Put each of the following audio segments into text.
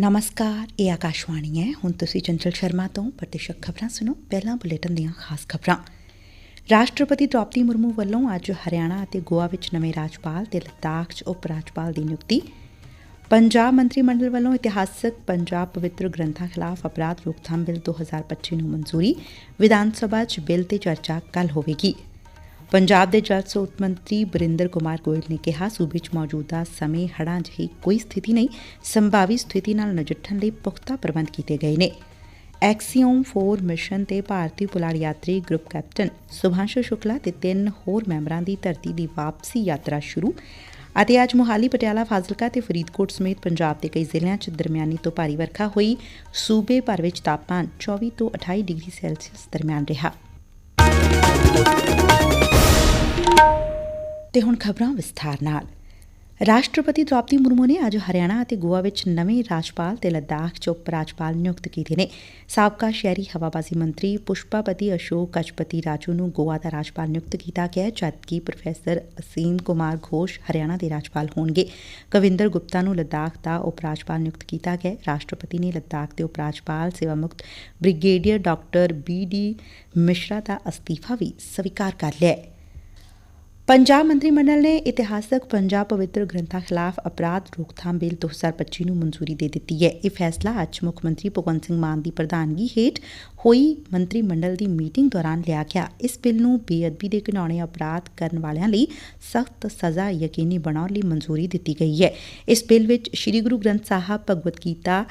ਨਮਸਕਾਰ, ਇਹ ਆਕਾਸ਼ਵਾਣੀ ਹੈ। ਹੁਣ ਤੁਸੀਂ ਚੰਚਲ ਸ਼ਰਮਾ ਤੋਂ ਪ੍ਰਤੀਸ਼ਕ ਖਬਰਾਂ ਸੁਣੋ। ਪਹਿਲਾਂ ਬੁਲੇਟਿਨ ਦੀਆਂ ਖਾਸ ਖਬਰਾਂ। ਰਾਸ਼ਟਰਪਤੀ ਦ੍ਰੋਪਦੀ ਮੁਰਮੂ ਵੱਲੋਂ ਅੱਜ ਹਰਿਆਣਾ ਅਤੇ ਗੋਆ ਵਿੱਚ ਨਵੇਂ ਰਾਜਪਾਲ ਤੇ ਲਦਾਖ 'ਚ ਉਪ ਰਾਜਪਾਲ ਦੀ ਨਿਯੁਕਤੀ। ਪੰਜਾਬ ਮੰਤਰੀ ਮੰਡਲ ਵੱਲੋਂ ਇਤਿਹਾਸਕ ਪੰਜਾਬ ਪਵਿੱਤਰ ਗ੍ਰੰਥਾਂ ਖਿਲਾਫ ਅਪਰਾਧ ਰੋਕਥਾਮ ਬਿੱਲ 2025 ਨੂੰ ਮਨਜ਼ੂਰੀ। ਵਿਧਾਨ ਸਭਾ 'ਚ ਬਿੱਲ ਤੇ ਚਰਚਾ ਕੱਲ ਹੋਵੇਗੀ। ਪੰਜਾਬ ਦੇ ਜਲ ਸਰੋਤ ਮੰਤਰੀ ਬਰਿੰਦਰ ਕੁਮਾਰ ਗੋਇਲ ਨੇ ਕਿਹਾ, ਸੂਬੇ 'ਚ ਮੌਜੂਦਾ ਸਮੇਂ ਹੜਾਂ ਜਿਹੀ ਕੋਈ ਸਥਿਤੀ ਨਹੀਂ, ਸੰਭਾਵੀ ਸਥਿਤੀ ਨਾਲ ਨਜਿੱਠਣ ਲਈ ਪੁਖਤਾ ਪ੍ਰਬੰਧ ਕੀਤੇ ਗਏ ਨੇ। ਐਕਸੀਓਮ 4 ਮਿਸ਼ਨ ਤੇ ਭਾਰਤੀ ਪੁਲਾੜ ਯਾਤਰੀ ਗਰੁੱਪ ਕੈਪਟਨ ਸੁਭਾਂਸ਼ੂ ਸ਼ੁਕਲਾ ਤੇ ਤਿੰਨ ਹੋਰ ਮੈਂਬਰਾਂ ਦੀ ਧਰਤੀ ਦੀ ਵਾਪਸੀ ਯਾਤਰਾ ਸ਼ੁਰੂ ਅਤੇ ਅੱਜ ਮੁਹਾਲੀ, ਪਟਿਆਲਾ, ਫਾਜ਼ਿਲਕਾ ਤੇ ਫਰੀਦਕੋਟ ਸਮੇਤ ਪੰਜਾਬ ਦੇ ਕਈ ਜ਼ਿਲ੍ਹਿਆਂ 'ਚ ਦਰਮਿਆਨੀ ਤੋਂ ਭਾਰੀ ਵਰਖਾ ਹੋਈ। ਸੂਬੇ ਭਰ ਵਿੱਚ ਤਾਪਮਾਨ 24 ਤੋਂ 28 ਡਿਗਰੀ ਸੈਲਸੀਅਸ ਦਰਮਿਆਨ ਰਿਹਾ। ਤੇ ਹੁਣ ਖਬਰਾਂ ਵਿਸਥਾਰ ਨਾਲ। ਰਾਸ਼ਟਰਪਤੀ ਦ੍ਰੌਪਦੀ ਮੁਰਮੂ ਨੇ ਅੱਜ ਹਰਿਆਣਾ ਅਤੇ ਗੋਆ ਵਿੱਚ ਨਵੇਂ ਰਾਜਪਾਲ ਤੇ ਲੱਦਾਖ 'ਚ ਉਪ ਰਾਜਪਾਲ ਨਿਯੁਕਤ ਕੀਤੇ ਨੇ। ਸਾਬਕਾ ਸ਼ਹਿਰੀ ਹਵਾਬਾਜ਼ੀ ਮੰਤਰੀ ਪੁਸ਼ਪਾਪਤੀ ਅਸ਼ੋਕ ਗਜਪਤੀ ਰਾਜੂ ਨੂੰ ਗੋਆ ਦਾ ਰਾਜਪਾਲ ਨਿਯੁਕਤ ਕੀਤਾ ਗਿਆ ਜਦਕਿ ਪ੍ਰੋਫੈਸਰ ਅਸੀਮ ਕੁਮਾਰ ਘੋਸ਼ ਹਰਿਆਣਾ ਦੇ ਰਾਜਪਾਲ ਹੋਣਗੇ। ਕਵਿੰਦਰ ਗੁਪਤਾ ਨੂੰ ਲੱਦਾਖ ਦਾ ਉਪ ਰਾਜਪਾਲ ਨਿਯੁਕਤ ਕੀਤਾ ਗਿਆ ਰਾਸ਼ਟਰਪਤੀ ਨੇ ਲੱਦਾਖ ਦੇ ਉਪ ਰਾਜਪਾਲ ਸੇਵਾ ਮੁਕਤ brigadier doctor B D Mishra ਦਾ ਅਸਤੀਫਾ ਵੀ ਸਵੀਕਾਰ ਕਰ ਲਿਆ ਹੈ। ਪੰਜਾਬ ਮੰਤਰੀ ਮੰਡਲ ਨੇ ਇਤਿਹਾਸਕ ਪੰਜਾਬ ਪਵਿੱਤਰ ਗ੍ਰੰਥਾਂ ਖਿਲਾਫ ਅਪਰਾਧ ਰੋਕਥਾਮ ਬਿੱਲ 2025 ਨੂੰ ਮਨਜ਼ੂਰੀ ਦੇ ਦਿੱਤੀ ਹੈ। ਇਹ ਫੈਸਲਾ ਅੱਜ ਮੁੱਖ ਮੰਤਰੀ ਭਗਵੰਤ ਸਿੰਘ ਮਾਨ ਦੀ ਪ੍ਰਧਾਨਗੀ ਹੇਠ ਹੋਈ ਮੰਤਰੀ ਮੰਡਲ ਦੀ ਮੀਟਿੰਗ ਦੌਰਾਨ ਲਿਆ ਗਿਆ। ਇਸ ਬਿੱਲ ਨੂੰ ਬੇਅਦਬੀ ਦੇ ਘਿਣਾਉਣੇ ਅਪਰਾਧ ਕਰਨ ਵਾਲਿਆਂ ਲਈ ਸਖਤ ਸਜ਼ਾ ਯਕੀਨੀ ਬਣਾਉਣ ਲਈ ਮਨਜ਼ੂਰੀ ਦਿੱਤੀ ਗਈ ਹੈ। ਇਸ ਬਿੱਲ ਵਿੱਚ ਸ੍ਰੀ ਗੁਰੂ ਗ੍ਰੰਥ ਸਾਹਿਬ ਭਗਵਤ ਗੀਤਾ,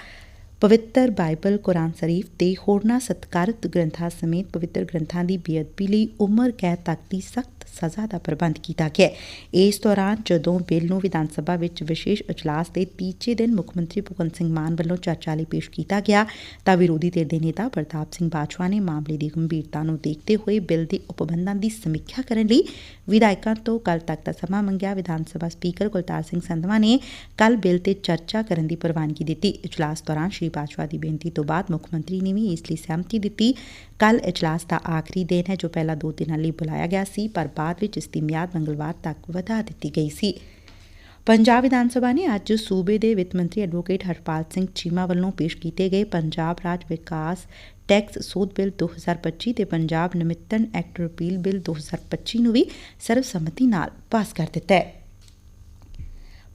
ਪਵਿੱਤਰ ਬਾਈਬਲ, ਕੁਰਾਨ ਸ਼ਰੀਫ ਤੇ ਹੋਰਨਾਂ ਸਤਕਾਰਤ ਗ੍ਰੰਥਾਂ ਸਮੇਤ ਪਵਿੱਤਰ ਗ੍ਰੰਥਾਂ ਦੀ ਬੇਅਦਬੀ ਲਈ ਉਮਰ ਕੈਦ ਤੱਕ ਦੀ ਸਖਤ ਸਜ਼ਾ ਦਾ ਪ੍ਰਬੰਧ ਕੀਤਾ ਗਿਆ ਇਸ ਦੌਰਾਨ ਜਦੋਂ ਬਿੱਲ ਨੂੰ ਵਿਧਾਨ ਸਭਾ ਵਿੱਚ ਵਿਸ਼ੇਸ਼ ਅਜਲਾਸ ਦੇ ਤੀਜੇ ਦਿਨ ਮੁੱਖ ਮੰਤਰੀ ਭਗਵੰਤ ਸਿੰਘ ਮਾਨ ਵੱਲੋਂ ਚਰਚਾ ਲਈ ਪੇਸ਼ ਕੀਤਾ ਗਿਆ, ਤਾਂ ਵਿਰੋਧੀ ਧਿਰ ਦੇ ਨੇਤਾ ਪ੍ਰਤਾਪ ਸਿੰਘ ਬਾਜਵਾ ਨੇ ਮਾਮਲੇ ਦੀ ਗੰਭੀਰਤਾ ਨੂੰ ਦੇਖਦੇ ਹੋਏ ਬਿੱਲ ਦੇ ਉਪਬੰਧਾਂ ਦੀ ਸਮੀਖਿਆ ਕਰਨ ਲਈ ਵਿਧਾਇਕਾਂ ਤੋਂ ਕੱਲ ਤੱਕ ਦਾ ਸਮਾਂ ਮੰਗਿਆ। ਵਿਧਾਨ ਸਭਾ ਸਪੀਕਰ ਕੁਲਤਾਰ ਸਿੰਘ ਸੰਧਵਾ ਨੇ ਕੱਲ ਬਿੱਲ ਤੇ ਚਰਚਾ ਕਰਨ ਦੀ ਪ੍ਰਵਾਨਗੀ ਦਿੱਤੀ। ਇਜਲਾਸ ਦੌਰਾਨ ਸ਼੍ਰੀ ਬਾਜਵਾ ਦੀ ਬੇਨਤੀ ਤੋਂ ਬਾਅਦ ਮੁੱਖ ਮੰਤਰੀ ਨੇ ਵੀ ਇਸ ਲਈ ਸਹਿਮਤੀ ਦਿੱਤੀ ਕੱਲ ਇਜਲਾਸ ਦਾ ਆਖਰੀ ਦਿਨ ਹੈ, ਜੋ ਪਹਿਲਾਂ ਦੋ ਦਿਨਾਂ ਲਈ ਬੁਲਾਇਆ ਗਿਆ ਸੀ, ਪਰ ਬਾਅਦ ਵਿੱਚ ਇਸ ਦੀ ਮਿਆਦ ਮੰਗਲਵਾਰ ਤੱਕ ਵਧਾ ਦਿੱਤੀ ਗਈ ਸੀ। ਪੰਜਾਬ ਵਿਧਾਨ ਸਭਾ ਨੇ ਅੱਜ ਸੂਬੇ ਦੇ ਵਿੱਤ ਮੰਤਰੀ ਐਡਵੋਕੇਟ ਹਰਪਾਲ ਸਿੰਘ ਚੀਮਾ ਵੱਲੋਂ ਪੇਸ਼ ਕੀਤੇ ਗਏ ਪੰਜਾਬ ਰਾਜ ਵਿਕਾਸ ਟੈਕਸ ਸੋਧ ਬਿੱਲ 2025 ਤੇ ਪੰਜਾਬ ਨਿਮਿਤਨ ਐਕਟ ਰਿਪੀਲ ਬਿੱਲ 2025 ਨੂੰ ਵੀ ਸਰਵਸੰਮਤੀ ਨਾਲ ਪਾਸ ਕਰ ਦਿੱਤਾ ਹੈ।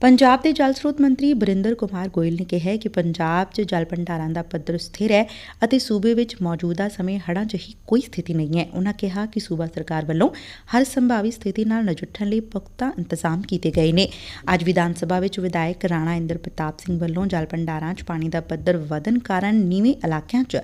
ਪੰਜਾਬ ਦੇ ਜਲ ਸਰੋਤ ਮੰਤਰੀ ਬਰਿੰਦਰ ਕੁਮਾਰ ਗੋਇਲ ਨੇ ਕਿਹਾ ਕਿ ਪੰਜਾਬ 'ਚ ਜਲ ਭੰਡਾਰਾਂ ਦਾ ਪੱਧਰ ਸਥਿਰ ਹੈ ਅਤੇ ਸੂਬੇ ਵਿੱਚ ਮੌਜੂਦਾ ਸਮੇਂ ਹੜ੍ਹਾਂ ਜਿਹੀ ਕੋਈ ਸਥਿਤੀ ਨਹੀਂ ਹੈ। ਉਨ੍ਹਾਂ ਕਿਹਾ ਕਿ ਸੂਬਾ ਸਰਕਾਰ ਵੱਲੋਂ ਹਰ ਸੰਭਾਵੀ ਸਥਿਤੀ ਨਾਲ ਨਜਿੱਠਣ ਲਈ ਪੁਖਤਾ ਇੰਤਜ਼ਾਮ ਕੀਤੇ ਗਏ ਨੇ। ਅੱਜ ਵਿਧਾਨ ਸਭਾ ਵਿੱਚ ਵਿਧਾਇਕ ਰਾਣਾ ਇੰਦਰ ਪ੍ਰਤਾਪ ਸਿੰਘ ਵੱਲੋਂ ਜਲ ਭੰਡਾਰਾਂ 'ਚ ਪਾਣੀ ਦਾ ਪੱਧਰ ਵਧਨ ਕਾਰਨ ਨੀਵੇਂ ਇਲਾਕਿਆਂ 'ਚ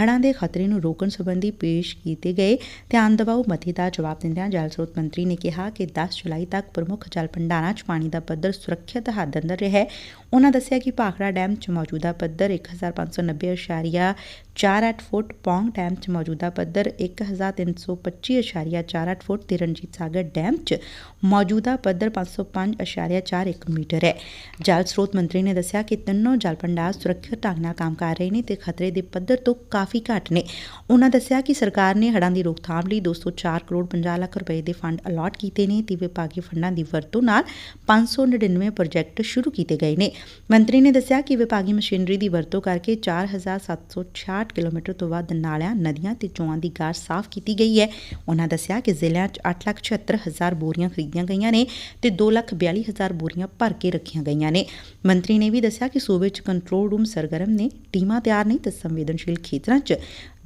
ਹੜ੍ਹਾਂ ਦੇ ਖਤਰੇ ਨੂੰ ਰੋਕਣ ਸੰਬੰਧੀ ਪੇਸ਼ ਕੀਤੇ ਗਏ ਧਿਆਨ ਦਵਾਓ ਮਤੇ ਦਾ ਜਵਾਬ ਦਿੰਦਿਆਂ ਜਲ ਸਰੋਤ ਮੰਤਰੀ ਨੇ ਕਿਹਾ ਕਿ 10 ਜੁਲਾਈ ਤੱਕ ਪ੍ਰਮੁੱਖ ਜਲ ਭੰਡਾਰਾਂ 'ਚ ਪਾਣੀ ਦਾ ਪੱਧਰ ਸੁਰੱਖਿਅਤ ਹੱਦ ਅੰਦਰ ਰਿਹਾ ਹੈ। ਉਨ੍ਹਾਂ ਦੱਸਿਆ ਕਿ ਭਾਖੜਾ ਡੈਮ 'ਚ ਮੌਜੂਦਾ ਪੱਧਰ 1590.48 ਫੁੱਟ ਪੌਂਗ ਡੈਮ 'ਚ ਮੌਜੂਦਾ ਪੱਧਰ 1325.48 ਫੁੱਟ ਤੇ ਰਣਜੀਤ ਸਾਗਰ ਡੈਮ 'ਚ ਮੌਜੂਦਾ ਪੱਧਰ 505.41 ਮੀਟਰ ਹੈ। ਜਲ ਸਰੋਤ ਮੰਤਰੀ ਨੇ ਦੱਸਿਆ ਕਿ ਤਿੰਨੋਂ ਜਲ ਭੰਡਾਰ ਸੁਰੱਖਿਅਤ ਢੰਗ ਨਾਲ ਕੰਮ ਕਰ ਰਹੇ ਨੇ ਤੇ ਖਤਰੇ ਦੇ ਪੱਧਰ ਤੋਂ ਕਾਫੀ ਘੱਟ ਨੇ। ਉਨ੍ਹਾਂ ਦੱਸਿਆ ਕਿ ਸਰਕਾਰ ਨੇ ਹੜ੍ਹਾਂ ਦੀ ਰੋਕਥਾਮ ਲਈ 204 ਕਰੋੜ 50 ਲੱਖ ਰੁਪਏ ਦੇ ਫੰਡ ਅਲਾਟ ਕੀਤੇ ਨੇ। ਤੇ ਵਿਭਾਗੀ ਫੰਡਾਂ ਦੀ ਵਰਤੋਂ ਨਾਲ 599 ਪ੍ਰੋਜੈਕਟ ਸ਼ੁਰੂ ਕੀਤੇ ਗਏ ਨੇ। ਮੰਤਰੀ ਨੇ ਦੱਸਿਆ ਕਿ ਵਿਭਾਗੀ ਮਸ਼ੀਨਰੀ ਦੀ ਵਰਤੋਂ ਕਰਕੇ 4766 ਕਿਲੋਮੀਟਰ ਤੋਂ ਵੱਧ ਨਾਲਿਆਂ, ਨਦੀਆਂ ਤੇ ਚੋਆਂ ਦੀ ਗਾਰ ਸਾਫ਼ ਕੀਤੀ ਗਈ ਹੈ। ਉਨ੍ਹਾਂ ਦੱਸਿਆ ਕਿ ਜ਼ਿਲ੍ਹਿਆਂ 'ਚ 876000 ਬੋਰੀਆਂ ਖਰੀਦੀਆਂ ਗਈਆਂ ਨੇ ਤੇ 242000 ਬੋਰੀਆਂ ਭਰ ਕੇ ਰੱਖੀਆਂ ਗਈਆਂ ਨੇ। ਮੰਤਰੀ ਨੇ ਵੀ ਦੱਸਿਆ ਕਿ ਸੂਬੇ 'ਚ ਕੰਟਰੋਲ ਰੂਮ ਸਰਗਰਮ ਨੇ, ਟੀਮਾਂ ਤਿਆਰ ਨੇ ਤੇ ਸੰਵੇਦਨਸ਼ੀਲ ਖੇਤਰਾਂ 'ਚ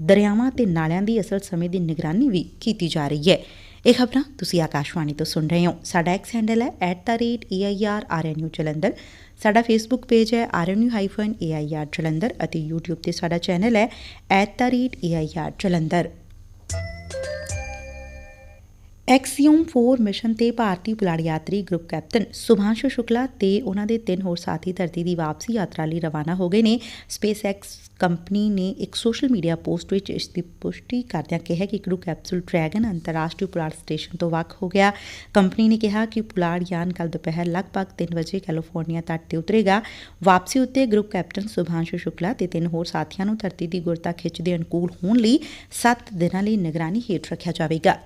ਦਰਿਆਵਾਂ ਤੇ ਨਾਲਿਆਂ ਦੀ ਅਸਲ ਸਮੇਂ ਦੀ ਨਿਗਰਾਨੀ ਵੀ ਕੀਤੀ ਜਾ ਰਹੀ ਹੈ। ਇਹ ਖਬਰਾਂ ਤੁਸੀਂ ਆਕਾਸ਼ਵਾਣੀ ਤੋਂ ਸੁਣ ਰਹੇ ਹੋ। ਸਾਡਾ ਐਕਸ ਹੈਂਡਲ ਹੈ @airrnu ਜਲੰਧਰ ਸਾਡਾ ਫੇਸਬੁੱਕ ਪੇਜ ਹੈ rnu-air ਜਲੰਧਰ ਅਤੇ YouTube ਤੇ ਸਾਡਾ ਚੈਨਲ ਹੈ @air ਜਲੰਧਰ। ਐਕਸੀਓਮ 4 ਮਿਸ਼ਨ ਤੇ ਭਾਰਤੀ ਪੁਲਾੜ ਯਾਤਰੀ ਗਰੁੱਪ ਕੈਪਟਨ ਸੁਭਾਂਸ਼ੂ ਸ਼ੁਕਲਾ ਤੇ ਉਹਨਾਂ ਦੇ ਤਿੰਨ ਹੋਰ ਸਾਥੀ ਧਰਤੀ ਦੀ ਵਾਪਸੀ ਯਾਤਰਾ ਲਈ ਰਵਾਨਾ ਹੋ ਗਏ ਨੇ। ਸਪੇਸ ਐਕਸ ਕੰਪਨੀ ਨੇ ਇੱਕ ਸੋਸ਼ਲ ਮੀਡੀਆ ਪੋਸਟ ਵਿੱਚ ਇਸ ਦੀ ਪੁਸ਼ਟੀ ਕਰਦਿਆਂ ਕਿਹਾ ਕਿ ਕਰੂ ਕੈਪਸੂਲ ਡਰੈਗਨ ਅੰਤਰਰਾਸ਼ਟਰੀ ਪੁਲਾੜ ਸਟੇਸ਼ਨ ਤੋਂ ਵੱਖ ਹੋ ਗਿਆ। ਕੰਪਨੀ ਨੇ ਕਿਹਾ ਕਿ ਪੁਲਾੜ ਯਾਨ ਕੱਲ ਦੁਪਹਿਰ ਲਗਭਗ 3 ਵਜੇ ਕੈਲੀਫੋਰਨੀਆ ਤੱਟ ਤੇ ਉਤਰੇਗਾ। ਵਾਪਸੀ ਉੱਤੇ ਗਰੁੱਪ ਕੈਪਟਨ ਸੁਭਾਂਸ਼ੂ ਸ਼ੁਕਲਾ ਤੇ ਤਿੰਨ ਹੋਰ ਸਾਥੀਆਂ ਨੂੰ ਧਰਤੀ ਦੀ ਗੁਰਤਾ ਖਿੱਚ ਦੇ ਅਨੁਕੂਲ ਹੋਣ ਲਈ 7 ਦਿਨਾਂ ਲਈ ਨਿਗਰਾਨੀ ਹੇਠ ਰੱਖਿਆ ਜਾਵੇਗਾ।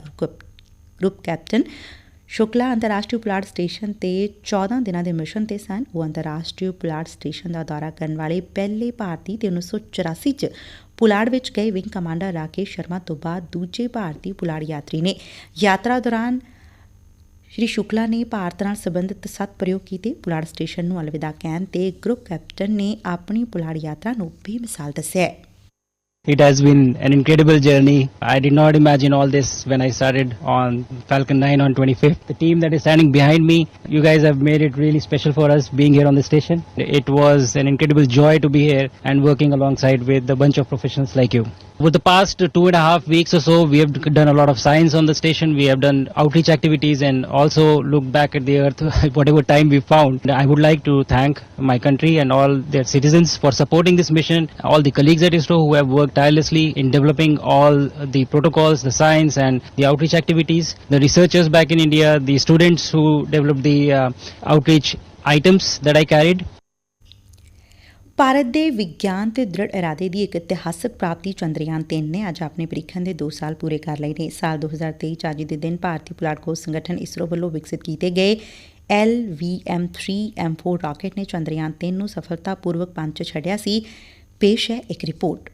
ਗਰੁੱਪ ਕੈਪਟਨ ਸ਼ੁਕਲਾ ਅੰਤਰਰਾਸ਼ਟਰੀ ਪੁਲਾੜ ਸਟੇਸ਼ਨ ਤੇ 14 ਦਿਨਾਂ ਦੇ ਮਿਸ਼ਨ ਤੇ ਸਨ। ਉਹ ਅੰਤਰਰਾਸ਼ਟਰੀ ਪੁਲਾੜ ਸਟੇਸ਼ਨ ਦਾ ਦੌਰਾ ਕਰਨ ਵਾਲੇ ਪਹਿਲੇ ਭਾਰਤੀ ਤੇ 1984 ਚ ਪੁਲਾੜ ਵਿੱਚ ਗਏ ਵਿੰਗ ਕਮਾਂਡਰ ਰਾਕੇਸ਼ ਸ਼ਰਮਾ ਤੋਂ ਬਾਅਦ ਦੂਜੇ ਭਾਰਤੀ ਪੁਲਾੜ ਯਾਤਰੀ ਨੇ ਯਾਤਰਾ ਦੌਰਾਨ ਸ਼੍ਰੀ ਸ਼ੁਕਲਾ ਨੇ ਭਾਰਤ ਨਾਲ ਸੰਬੰਧਿਤ ਸੱਤ ਪ੍ਰਯੋਗ ਕੀਤੇ। ਪੁਲਾੜ ਸਟੇਸ਼ਨ ਨੂੰ ਅਲਵਿਦਾ ਕਹਿਣ ਤੇ ਗਰੁੱਪ ਕੈਪਟਨ ਨੇ ਆਪਣੀ ਪੁਲਾੜ ਯਾਤਰਾ ਨੂੰ ਬੇਮਿਸਾਲ ਦੱਸਿਆ It has been an incredible journey. I did not imagine all this when I started on Falcon 9 on 25th. The team that is standing behind me, you guys have made it really special for us being here on the station. It was an incredible joy to be here and working alongside with a bunch of professionals like you. Over the past two and a half weeks or so, we have done a lot of science on the station. We have done outreach activities and also looked back at the earth, whatever time we found. I would like to thank my country and all their citizens for supporting this mission, all the colleagues at ISRO who have worked tirelessly in developing all the protocols, the science and the outreach activities, the researchers back in India, the students who developed the uh, outreach items that I carried. Bharat ਦੇ ਵਿਗਿਆਨ ਤੇ ਦ੍ਰਿੜ ਇਰਾਦੇ ਦੀ ਇੱਕ ਇਤਿਹਾਸਕ ਪ੍ਰਾਪਤੀ ਚੰਦਰਯਾਨ 3 ਨੇ ਅੱਜ ਆਪਣੇ ਪ੍ਰੀਖਣ ਦੇ 2 ਸਾਲ ਪੂਰੇ ਕਰ ਲਏ ਨੇ ਸਾਲ 2023 ਚ ਅੱਜ ਦੇ ਦਿਨ ਭਾਰਤੀ ਪੁਲਾੜ ਖੋਜ ਸੰਗਠਨ ਇਸਰੋ ਵੱਲੋਂ ਵਿਕਸਿਤ ਕੀਤੇ ਗਏ LVM3M4 ਰਾਕੇਟ ਨੇ ਚੰਦਰਯਾਨ 3 ਨੂੰ ਸਫਲਤਾਪੂਰਵਕ ਪੰਜ ਛੱਡਿਆ ਸੀ ਪੇਸ਼ ਹੈ ਇੱਕ ਰਿਪੋਰਟ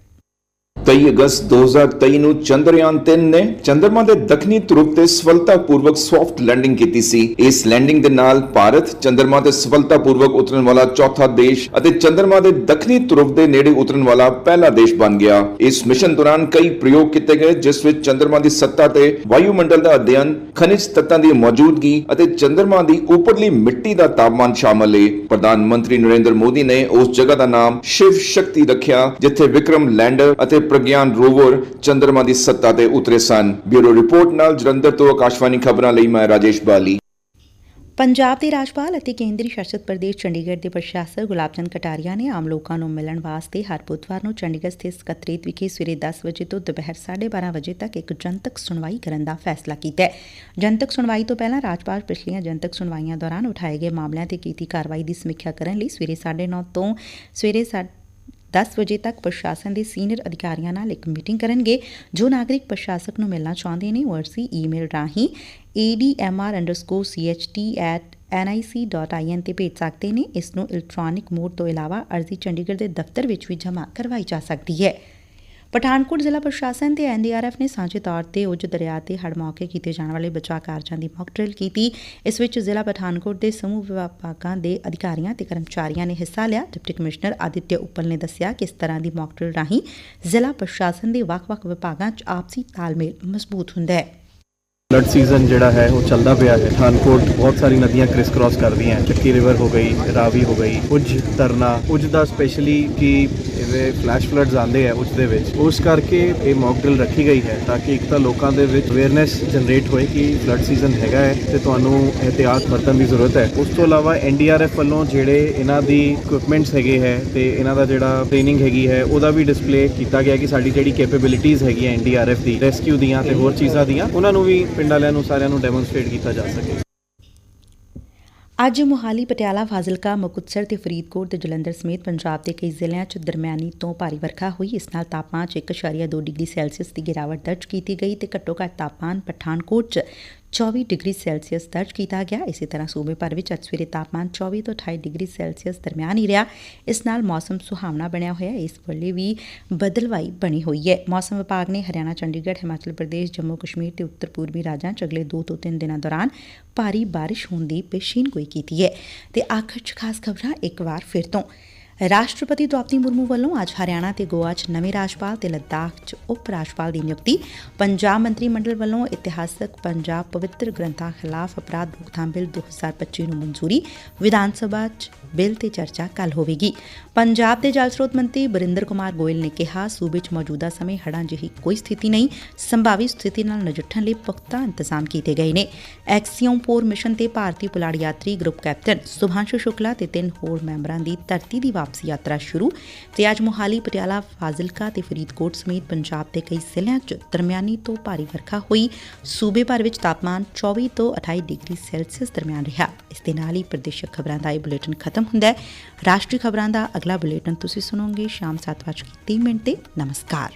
23 ਅਗਸਤ 2023 ਨੂੰ ਚੰਦਰਯਾਨ 3 ਨੇ ਚੰਦਰਮਾ ਦੇ ਦੱਖਣੀ ਧਰੁਵ ਤੇ ਸਫਲਤਾਪੂਰਵਕ ਸੌਫਟ ਲੈਂਡਿੰਗ ਕੀਤੀ ਸੀ। ਇਸ ਲੈਂਡਿੰਗ ਦੇ ਨਾਲ ਭਾਰਤ ਚੰਦਰਮਾ ਤੇ ਸਫਲਤਾਪੂਰਵਕ ਉਤਰਨ ਵਾਲਾ ਚੌਥਾ ਦੇਸ਼ ਅਤੇ ਚੰਦਰਮਾ ਦੇ ਦੱਖਣੀ ਧਰੁਵ ਦੇ ਨੇੜੇ ਉਤਰਨ ਵਾਲਾ ਪਹਿਲਾ ਦੇਸ਼ ਬਣ ਗਿਆ। ਇਸ ਮਿਸ਼ਨ ਦੌਰਾਨ ਕਈ ਪ੍ਰਯੋਗ ਕੀਤੇ ਗਏ, ਜਿਸ ਵਿੱਚ ਚੰਦਰਮਾ ਦੀ ਸੱਤਾ ਤੇ ਵਾਯੂਮੰਡਲ ਦਾ ਅਧਿਐਨ, ਖਣਿਜ ਤੱਤਾਂ ਦੀ ਮੌਜੂਦਗੀ ਅਤੇ ਚੰਦਰਮਾ ਦੀ ਉਪਰਲੀ ਮਿੱਟੀ ਦਾ ਤਾਪਮਾਨ ਸ਼ਾਮਲ ਹੈ ਪ੍ਰਧਾਨ ਮੰਤਰੀ ਨਰਿੰਦਰ ਮੋਦੀ ਨੇ ਉਸ ਜਗ੍ਹਾ ਦਾ ਨਾਮ ਸ਼ਿਵ ਸ਼ਕਤੀ ਰੱਖਿਆ, ਜਿੱਥੇ ਵਿਕਰਮ ਲੈਂਡਰ ਅਤੇ ਪ੍ਰਗਿਆਨ ਰੋਵਰ ਚੰਦਰਮਾ ਦੀ ਸੱਤਾ ਤੇ ਉਤਰੇ ਸਨ। ਬਿਊਰੋ ਰਿਪੋਰਟ ਨਾਲ ਜਲੰਧਰ ਤੋਂ ਆਕਾਸ਼ਵਾਣੀ ਖਬਰਾਂ ਲਈ ਮੈਂ ਰਾਜੇਸ਼ ਬਾਲੀ। ਪੰਜਾਬ ਦੇ ਰਾਜਪਾਲ ਅਤੇ ਕੇਂਦਰੀ ਸ਼ਾਸਤ ਪ੍ਰਦੇਸ਼ ਚੰਡੀਗੜ੍ਹ ਦੇ ਪ੍ਰਸ਼ਾਸਕ ਗੁਲਾਬ ਚੰਦ ਕਟਾਰੀਆ ਨੇ ਆਮ ਲੋਕਾਂ ਨੂੰ ਮਿਲਣ ਵਾਸਤੇ ਹਰ ਬੁੱਧਵਾਰ ਨੂੰ ਚੰਡੀਗੜ੍ਹ ਸਥਿਤ ਸਕੱਤਰੇਤ ਵਿਖੇ ਸਵੇਰੇ 10 ਵਜੇ ਤੋਂ ਦੁਪਹਿਰ 12:30 ਵਜੇ ਤੱਕ ਇੱਕ ਜਨਤਕ ਸੁਣਵਾਈ ਕਰਨ ਦਾ ਫੈਸਲਾ ਕੀਤਾ ਹੈ। ਜਨਤਕ ਸੁਣਵਾਈ ਤੋਂ ਪਹਿਲਾਂ ਰਾਜਪਾਲ ਪਿਛਲੀਆਂ ਜਨਤਕ ਸੁਣਵਾਈਆਂ ਦੌਰਾਨ ਉਠਾਏ ਗਏ ਮਾਮਲਿਆਂ ਤੇ ਕੀਤੀ ਕਾਰਵਾਈ ਦੀ ਸਮੀਖਿਆ ਕਰਨ ਲਈ ਸਵੇਰੇ 9:30 ਤੋਂ ਸਵੇਰੇ 10 ਵਜੇ ਤੱਕ ਪ੍ਰਸ਼ਾਸਨ ਦੇ ਸੀਨੀਅਰ ਅਧਿਕਾਰੀਆਂ ਨਾਲ ਇੱਕ ਮੀਟਿੰਗ ਕਰਨਗੇ, ਜੋ ਨਾਗਰਿਕ ਪ੍ਰਸ਼ਾਸਕ ਨੂੰ ਮਿਲਣਾ ਚਾਹੁੰਦੇ ਨੇ। ਉਹ ਅਰਜ਼ੀ ਈਮੇਲ ਰਾਹੀਂ admr_cht@nic.in ਤੇ ਭੇਜ ਸਕਦੇ ਨੇ। ਇਸ ਨੂੰ ਇਲੈਕਟ੍ਰੋਨਿਕ ਮੋਡ ਤੋਂ ਇਲਾਵਾ ਅਰਜ਼ੀ ਚੰਡੀਗੜ੍ਹ ਦੇ ਦਫ਼ਤਰ ਵਿੱਚ ਵੀ ਜਮ੍ਹਾਂ ਕਰਵਾਈ ਜਾ ਸਕਦੀ ਹੈ। ਪਠਾਨਕੋਟ ਜ਼ਿਲ੍ਹਾ ਪ੍ਰਸ਼ਾਸਨ ਤੇ ਐਨਡੀਆਰਐਫ ਨੇ ਸਾਂਝੇ ਤੌਰ ਤੇ ਉਜ ਦਰਿਆ ਤੇ ਹੜ ਮੌਕੇ ਕੀਤੇ ਜਾਣ ਵਾਲੇ ਬਚਾਅ ਕਾਰਜਾਂ ਦੀ ਮੌਕ ਡਰਿਲ ਕੀਤੀ। ਇਸ ਵਿੱਚ ਜ਼ਿਲ੍ਹਾ ਪਠਾਨਕੋਟ ਦੇ ਸਮੂਹ ਵਿਭਾਗਾਂ ਦੇ ਅਧਿਕਾਰੀਆਂ ਤੇ ਕਰਮਚਾਰੀਆਂ ਨੇ ਹਿੱਸਾ ਲਿਆ। ਡਿਪਟੀ ਕਮਿਸ਼ਨਰ ਆਦਿਤਿਆ ਉੱਪਲ ਨੇ ਦੱਸਿਆ ਕਿ ਇਸ ਤਰ੍ਹਾਂ ਦੀ ਮੌਕ ਡਰਿਲ ਰਾਹੀਂ ਜ਼ਿਲ੍ਹਾ ਪ੍ਰਸ਼ਾਸਨ ਦੇ ਵੱਖ-ਵੱਖ ਵਿਭਾਗਾਂ 'ਚ ਆਪਸੀ ਤਾਲਮੇਲ ਮਜ਼ਬੂਤ ਹੁੰਦਾ ਹੈ। ਫਲੱਡ ਸੀਜ਼ਨ ਜਿਹੜਾ ਹੈ, ਉਹ ਚੱਲਦਾ ਪਿਆ ਹੈ। ਪਠਾਨਕੋਟ ਬਹੁਤ ਸਾਰੀ ਨਦੀਆਂ ਕ੍ਰਿਸ ਕ੍ਰਾਸ ਕਰਦੀਆਂ ਚੱਕੀ ਰਿਵਰ ਹੋ ਗਈ, ਰਾਵੀ ਹੋ ਗਈ, ਉਜ ਤਰਨਾ ਉਜ ਦਾ ਸਪੈਸ਼ਲੀ ਕਿ ਇਹਦੇ ਫਲੈਸ਼ ਫਲੱਡਸ ਆਉਂਦੇ ਆ ਉਜ ਦੇ ਵਿੱਚ। ਉਸ ਕਰਕੇ ਇਹ ਮੌਕ ਡਰਿਲ ਰੱਖੀ ਗਈ ਹੈ ਤਾਂ ਕਿ ਇੱਕ ਤਾਂ ਲੋਕਾਂ ਦੇ ਵਿੱਚ ਅਵੇਅਰਨੈਸ ਜਨਰੇਟ ਹੋਏ ਕਿ ਫਲੱਡ ਸੀਜ਼ਨ ਹੈਗਾ ਹੈ ਤੇ ਤੁਹਾਨੂੰ ਇhtiyat ਵਰਤਣ ਦੀ ਜ਼ਰੂਰਤ ਹੈ। ਉਸ ਤੋਂ ਇਲਾਵਾ ਐਨਡੀਆਰਐਫ ਵੱਲੋਂ ਜਿਹੜੇ ਇਹਨਾਂ ਦੀ ਇਕਵਿਪਮੈਂਟਸ ਹੈਗੇ ਹੈ ਤੇ ਇਹਨਾਂ ਦਾ ਜਿਹੜਾ ਟ੍ਰੇਨਿੰਗ ਹੈਗੀ ਹੈ, ਉਹਦਾ ਵੀ ਡਿਸਪਲੇ ਕੀਤਾ ਗਿਆ ਕਿ ਸਾਡੀ ਜਿਹੜੀ ਕੈਪੇਬਿਲਿਟੀਜ਼ ਹੈਗੀਆਂ ਐਨਡੀਆਰਐਫ ਦੀ ਰੈਸਕਿਊ ਦੀਆਂ ਤੇ ਹੋਰ ਚੀਜ਼ਾਂ ਦੀਆਂ, ਉਹਨਾਂ ਨੂੰ ਵੀ ਪਿੰਡ ਵਾਲਿਆਂ ਨੂੰ ਸਾਰਿਆਂ ਨੂੰ ਡੈਮੋਨਸਟ੍ਰੇਟ ਕੀਤਾ ਜਾ ਸਕੇ। ਅੱਜ ਮੁਹਾਲੀ, ਪਟਿਆਲਾ, ਫਾਜ਼ਿਲਕਾ, ਮੁਕਤਸਰ ਤੇ ਫਰੀਦਕੋਟ ਤੇ ਜਲੰਧਰ ਸਮੇਤ ਪੰਜਾਬ ਦੇ ਕਈ ਜ਼ਿਲ੍ਹਿਆਂ 'ਚ ਦਰਮਿਆਨੀ ਤੋਂ ਭਾਰੀ ਵਰਖਾ ਹੋਈ। ਇਸ ਨਾਲ ਤਾਪਮਾਨ 'ਚ 1.2 ਡਿਗਰੀ ਸੈਲਸੀਅਸ ਦੀ ਗਿਰਾਵਟ ਦਰਜ ਕੀਤੀ ਗਈ ਤੇ ਘੱਟੋ ਘੱਟ ਤਾਪਮਾਨ ਪਠਾਨਕੋਟ 'ਚ 24 ਡਿਗਰੀ ਸੈਲਸੀਅਸ ਦਰਜ ਕੀਤਾ ਗਿਆ। ਇਸੇ ਤਰ੍ਹਾਂ ਸੂਬੇ ਭਰ ਵਿੱਚ ਅੱਜ ਸਵੇਰੇ ਤਾਪਮਾਨ 24 ਤੋਂ 28 ਡਿਗਰੀ ਸੈਲਸੀਅਸ ਦਰਮਿਆਨ ਹੀ ਰਿਹਾ। ਇਸ ਨਾਲ ਮੌਸਮ ਸੁਹਾਵਣਾ ਬਣਿਆ ਹੋਇਆ ਇਸ ਵੇਲੇ ਵੀ ਬਦਲਵਾਈ ਬਣੀ ਹੋਈ ਹੈ। ਮੌਸਮ ਵਿਭਾਗ ਨੇ ਹਰਿਆਣਾ, ਚੰਡੀਗੜ੍ਹ, ਹਿਮਾਚਲ ਪ੍ਰਦੇਸ਼, ਜੰਮੂ ਕਸ਼ਮੀਰ ਤੇ ਉੱਤਰ ਪੂਰਬੀ ਰਾਜਾਂ 'ਚ ਅਗਲੇ 2 ਤੋਂ 3 ਦਿਨਾਂ ਦੌਰਾਨ ਭਾਰੀ ਬਾਰਿਸ਼ ਹੋਣ ਦੀ ਪੇਸ਼ੀਨਗੋਈ ਕੀਤੀ ਹੈ। ਤੇ ਆਖਰ 'ਚ ਖਾਸ ਖਬਰਾਂ ਇੱਕ ਵਾਰ ਫਿਰ ਤੋਂ। ਰਾਸ਼ਟਰਪਤੀ ਦ੍ਰੌਪਦੀ ਮੁਰਮੂ ਵੱਲੋਂ ਅੱਜ ਹਰਿਆਣਾ ਤੇ ਗੋਆ 'ਚ ਨਵੇਂ ਰਾਜਪਾਲ ਤੇ ਲੱਦਾਖ 'ਚ ਉਪ ਰਾਜਪਾਲ ਦੀ ਨਿਯੁਕਤੀ ਪੰਜਾਬ ਮੰਤਰੀ ਮੰਡਲ ਵੱਲੋਂ ਇਤਿਹਾਸਕ ਪੰਜਾਬ ਪਵਿੱਤਰ ਗ੍ਰੰਥਾਂ ਖਿਲਾਫ ਅਪਰਾਧ ਰੋਕਥਾਮ ਬਿੱਲ 2025 ਨੂੰ ਮਨਜ਼ੂਰੀ ਵਿਧਾਨ ਸਭਾ 'ਚ ਬਿੱਲ ਤੇ ਚਰਚਾ ਕੱਲ ਹੋਵੇਗੀ ਪੰਜਾਬ ਦੇ ਜਲ ਸਰੋਤ ਮੰਤਰੀ ਬਰਿੰਦਰ ਕੁਮਾਰ ਗੋਇਲ ਨੇ ਕਿਹਾ, ਸੂਬੇ 'ਚ ਮੌਜੂਦਾ ਸਮੇਂ ਹੜ੍ਹਾਂ ਜਿਹੀ ਕੋਈ ਸਥਿਤੀ ਨਹੀਂ, ਸੰਭਾਵੀ ਸਥਿਤੀ ਨਾਲ ਨਜਿੱਠਣ ਲਈ ਪੁਖਤਾ ਇੰਤਜ਼ਾਮ ਕੀਤੇ ਗਏ ਨੇ। ਐਕਸੀਓਮ 4 ਮਿਸ਼ਨ ਤੇ ਭਾਰਤੀ ਪੁਲਾੜ ਯਾਤਰੀ ਗਰੁੱਪ ਕੈਪਟਨ ਸੁਭਾਂਸ਼ੂ ਸ਼ੁਕਲਾ ਤੇ ਤਿੰਨ ਹੋਰ ਮੈਂਬਰਾਂ ਦੀ ਧਰਤੀ ਦੀ ਵਾਪਸੀ ਯਾਤਰਾ ਸ਼ੁਰੂ ਤੇ ਅੱਜ ਮੋਹਾਲੀ, ਪਟਿਆਲਾ, ਫਾਜ਼ਿਲਕਾ ਤੇ ਫਰੀਦਕੋਟ ਸਮੇਤ ਪੰਜਾਬ ਦੇ ਕਈ ਜ਼ਿਲ੍ਹਿਆਂ 'ਚ ਦਰਮਿਆਨੀ ਤੋਂ ਭਾਰੀ ਵਰਖਾ ਹੋਈ। ਸੂਬੇ ਭਰ ਵਿੱਚ ਤਾਪਮਾਨ 24 ਤੋਂ 28 ਡਿਗਰੀ ਸੈਲਸੀਅਸ ਦਰਮਿਆਨ ਰਿਹਾ। ਇਸ ਦੇ ਨਾਲ ਹੀ ਪ੍ਰਦੇਸ਼ਕ ਖਬਰਾਂ ਦਾ ਇਹ ਬੁਲੇਟਿਨ ਖਤਮ ਹੁੰਦਾ ਹੈ। ਰਾਸ਼ਟਰੀ ਖਬਰਾਂ ਦਾ ਅਗਲਾ ਬੁਲੇਟਿਨ ਤੁਸੀਂ ਸੁਣੋਗੇ ਸ਼ਾਮ 7:30 ਮਿੰਟ ਤੇ। ਨਮਸਕਾਰ।